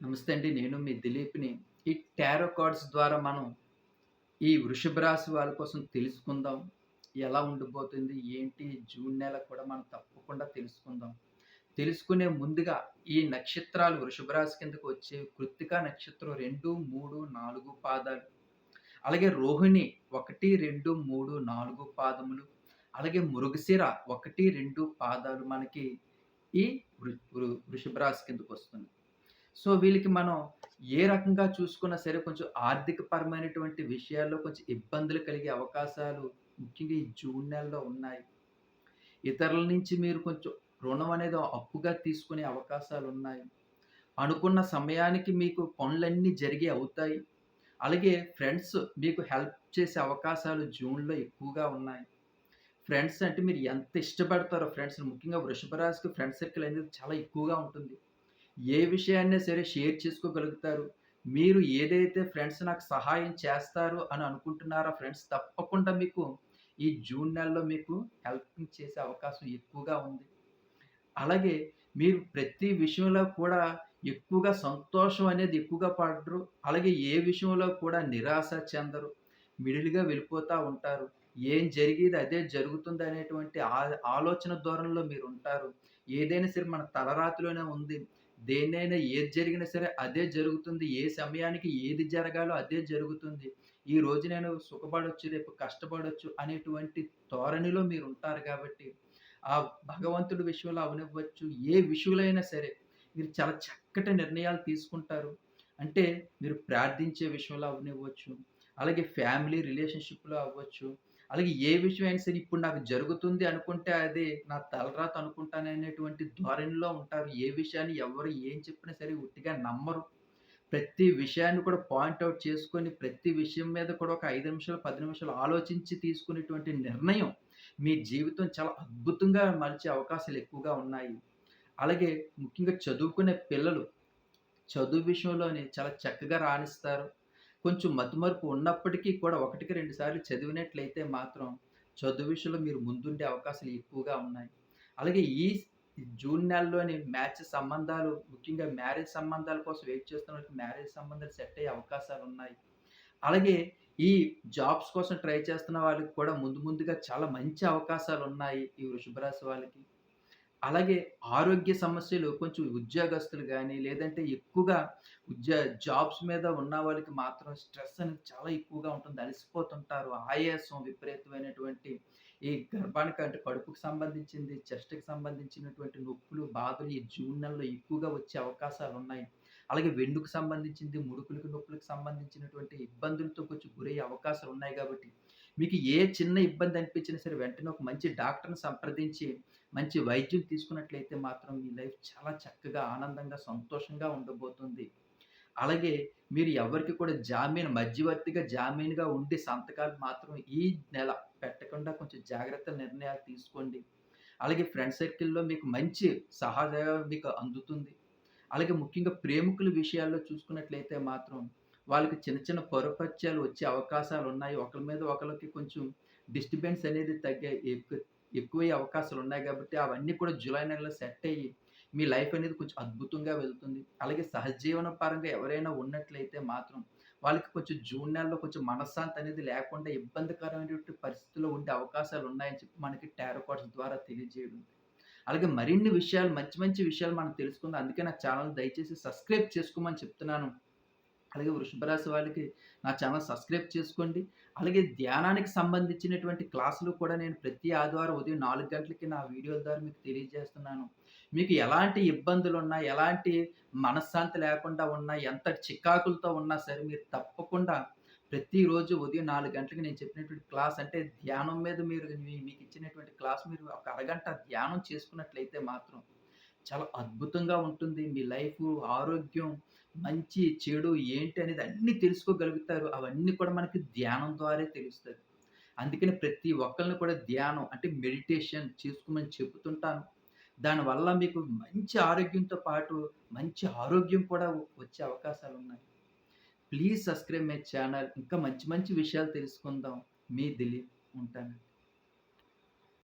నమస్తే అండి. నేను మీ దిలీప్‌ని. ఈ టారో కార్డ్స్ ద్వారా మనం ఈ వృషభ రాశి వాళ్ళ కోసం తెలుసుకుందాం. ఎలా ఉండిపోతుంది ఏంటి? జూన్ నెల కూడా మనం తప్పకుండా తెలుసుకుందాం. తెలుసుకునే ముందుగా ఈ నక్షత్రాలు వృషభ రాశి కిందకు వచ్చే కృత్తిక నక్షత్రం 2, 3, 4 పాదాలు. అలాగే రోహిణి 1, 2, 3, 4 పాదములు. అలాగే మృగశిర 1, 2 పాదాలు మనకి ఈ వృ వృషభ రాశి కిందకొస్తుంది. సో, వీళ్ళకి మనం ఏ రకంగా చూసుకున్నా సరే కొంచెం ఆర్థిక పరమైనటువంటి విషయాల్లో కొంచెం ఇబ్బందులు కలిగే అవకాశాలు ముఖ్యంగా ఈ జూన్ నెలలో ఉన్నాయి. ఇతరుల నుంచి మీరు కొంచెం రుణం అనేది అప్పుగా తీసుకునే అవకాశాలు ఉన్నాయి అనుకున్న సమయానికి మీకు పనులన్నీ జరిగి అవుతాయి. అలాగే ఫ్రెండ్స్ మీకు హెల్ప్ చేసే అవకాశాలు జూన్‌లో ఎక్కువగా ఉన్నాయి. ఫ్రెండ్స్ అంటే మీరు ఎంత ఇష్టపడతారో ఫ్రెండ్స్ ముఖ్యంగా వృషభ రాశికి ఫ్రెండ్ సర్కిల్ అనేది చాలా ఎక్కువగా ఉంటుంది. ఏ విషయాన్నైనా సరే షేర్ చేసుకోగలుగుతారు. మీరు ఏదైతే ఫ్రెండ్స్ నాకు సహాయం చేస్తారు అని అనుకుంటున్నారో ఫ్రెండ్స్ తప్పకుండా మీకు ఈ జూన్ నెలలో మీకు హెల్పింగ్ చేసే అవకాశం ఎక్కువగా ఉంది. అలాగే మీరు ప్రతి విషయంలో కూడా ఎక్కువగా సంతోషం అనేది ఎక్కువగా పడరు. అలాగే ఏ విషయంలో కూడా నిరాశ చెందరు. మిడిల్‌గా వెళ్ళిపోతూ ఉంటారు. ఏం జరిగేది అదే జరుగుతుంది అనేటువంటి ఆ ఆలోచన ధోరణిలో మీరుంటారు. ఏదైనా సరే మన తలరాతిలోనే ఉంది. దేన్నైనా ఏది జరిగినా సరే అదే జరుగుతుంది. ఏ సమయానికి ఏది జరగాలో అదే జరుగుతుంది. ఈరోజు నేను సుఖపడవచ్చు రేపు కష్టపడవచ్చు అనేటువంటి ధోరణిలో మీరుంటారు కాబట్టి, ఆ భగవంతుడి విషయంలో అవనివ్వచ్చు, ఏ విషయంలో అయినా సరే మీరు చాలా చక్కటి నిర్ణయాలు తీసుకుంటారు. అంటే మీరు ప్రార్థించే విషయంలో అవనివ్వచ్చు అలాగే ఫ్యామిలీ రిలేషన్‌షిప్‌లో అవ్వచ్చు, అలాగే ఏ విషయం అయినా సరే ఇప్పుడు నాకు జరుగుతుంది అనుకుంటే అది నా తలరాత అనుకుంటాననేటువంటి ధోరణిలో ఉంటారు. ఏ విషయాన్ని ఎవరు ఏం చెప్పినా సరే ఉట్టిగా నమ్మరు. ప్రతి విషయాన్ని కూడా పాయింట్ చేసుకొని ప్రతి విషయం మీద కూడా ఒక ఐదు నిమిషాలు, పది నిమిషాలు ఆలోచించి తీసుకునేటువంటి నిర్ణయం మీ జీవితం చాలా అద్భుతంగా మలిచే అవకాశాలు ఎక్కువగా ఉన్నాయి. అలాగే ముఖ్యంగా చదువుకునే పిల్లలు చదువు విషయంలోని చాలా చక్కగా రాణిస్తారు. కొంచెం మతిమరుపు ఉన్నప్పటికీ కూడా ఒకటికి రెండు సార్లు చదివినట్లయితే మాత్రం చదువు విషయంలో మీరు ముందుండే అవకాశాలు ఎక్కువగా ఉన్నాయి. అలాగే ఈ జూన్ నెలలోని మ్యాచ్ సంబంధాలు ముఖ్యంగా మ్యారేజ్ సంబంధాల కోసం వెయిట్ చేస్తున్న వాళ్ళకి మ్యారేజ్ సంబంధాలు సెట్ అయ్యే అవకాశాలు ఉన్నాయి అలాగే ఈ జాబ్స్ కోసం ట్రై చేస్తున్న వాళ్ళకి కూడా ముందు ముందుగా చాలా మంచి అవకాశాలు ఉన్నాయి ఈ వృషభరాశి వాళ్ళకి. అలాగే ఆరోగ్య సమస్యలు కొంచెం ఉద్యోగస్తులు కానీ లేదంటే ఎక్కువగా ఉద్యో జాబ్స్ మీద ఉన్న వాళ్ళకి మాత్రం స్ట్రెస్ అనేది చాలా ఎక్కువగా ఉంటుంది. అలసిపోతుంటారు. ఆయాసం విపరీతమైనటువంటి ఈ గర్భానికి అంటే కడుపుకు సంబంధించింది, చెస్ట్‌కి సంబంధించినటువంటి నొప్పులు, బాధలు ఈ జూన్ నెలలో ఎక్కువగా వచ్చే అవకాశాలు ఉన్నాయి అలాగే వెన్నుకు సంబంధించింది, ముడుకులకు నొప్పులకు సంబంధించినటువంటి ఇబ్బందులతో కొంచెం గురయ్యే అవకాశాలు ఉన్నాయి కాబట్టి, మీకు ఏ చిన్న ఇబ్బంది అనిపించినా సరే వెంటనే ఒక మంచి డాక్టర్‌ని సంప్రదించి మంచి వైద్యం తీసుకున్నట్లయితే మాత్రం మీ లైఫ్ చాలా చక్కగా, ఆనందంగా, సంతోషంగా ఉండబోతుంది. అలాగే మీరు ఎవరికి కూడా జామీన్ మధ్యవర్తిగా జామీన్‌గా ఉండి సంతకాలు మాత్రం ఈ నెల పెట్టకుండా కొంచెం జాగ్రత్త నిర్ణయాలు తీసుకోండి. అలాగే ఫ్రెండ్ సర్కిల్‌లో మీకు మంచి సహజ మీకు అందుతుంది. అలాగే ముఖ్యంగా ప్రేమికుల విషయాల్లో చూసుకున్నట్లయితే మాత్రం వాళ్ళకి చిన్న చిన్న పొరపచ్యాలు వచ్చే అవకాశాలు ఉన్నాయి ఒకరి మీద ఒకరికి కొంచెం డిస్టర్బెన్స్ అనేది తగ్గే ఎక్కువ ఎక్కువయ్యే అవకాశాలున్నాయి కాబట్టి అవన్నీ కూడా జూలై నెలలో సెట్ అయ్యి మీ లైఫ్ అనేది కొంచెం అద్భుతంగా వెళ్తుంది. అలాగే సహజీవన పరంగా ఎవరైనా ఉన్నట్లయితే మాత్రం వాళ్ళకి కొంచెం జూన్ నెలలో కొంచెం మనశ్శాంతి అనేది లేకుండా ఇబ్బందికరమైనటువంటి పరిస్థితుల్లో ఉండే అవకాశాలు ఉన్నాయని చెప్పి మనకి టారోకాట్స్ ద్వారా తెలియజేయడం. అలాగే మరిన్ని విషయాలు మంచి మంచి విషయాలు మనం తెలుసుకుందాం. అందుకే నా ఛానల్ దయచేసి సబ్స్క్రైబ్ చేసుకోమని చెప్తున్నాను. అలాగే వృషభ రాశి వాళ్ళకి నా ఛానల్ సబ్స్క్రైబ్ చేసుకోండి. అలాగే ధ్యానానికి సంబంధించినటువంటి క్లాసులు కూడా నేను ప్రతి ఆదివారం ఉదయం నాలుగు గంటలకి నా వీడియోల ద్వారా మీకు తెలియజేస్తున్నాను. మీకు ఎలాంటి ఇబ్బందులు ఉన్నా ఎలాంటి మనశ్శాంతి లేకుండా ఉన్నా, ఎంత చికాకులతో ఉన్నా సరే మీరు తప్పకుండా ప్రతిరోజు ఉదయం నాలుగు గంటలకి నేను చెప్పినటువంటి క్లాస్ అంటే ధ్యానం మీద మీరు మీకు ఇచ్చినటువంటి క్లాస్ మీరు ఒక అరగంట ధ్యానం చేసుకున్నట్లయితే మాత్రం చాలా అద్భుతంగా ఉంటుంది. మీ లైఫ్ ఆరోగ్యం, మంచి, చెడు ఏంటి అనేది అన్నీ తెలుసుకోగలుగుతారు. అవన్నీ కూడా మనకి ధ్యానం ద్వారే తెలుస్తుంది అందుకని ప్రతి ఒక్కరిని కూడా ధ్యానం అంటే మెడిటేషన్ చేసుకోమని చెబుతుంటాను దానివల్ల మీకు మంచి ఆరోగ్యంతో పాటు మంచి ఆరోగ్యం కూడా వచ్చే అవకాశాలు ఉన్నాయి ప్లీజ్ సబ్స్క్రైబ్ మై ఛానల్. ఇంకా మంచి మంచి విషయాలు తెలుసుకుందాం. మీ దిలీప్. ఉంటాను.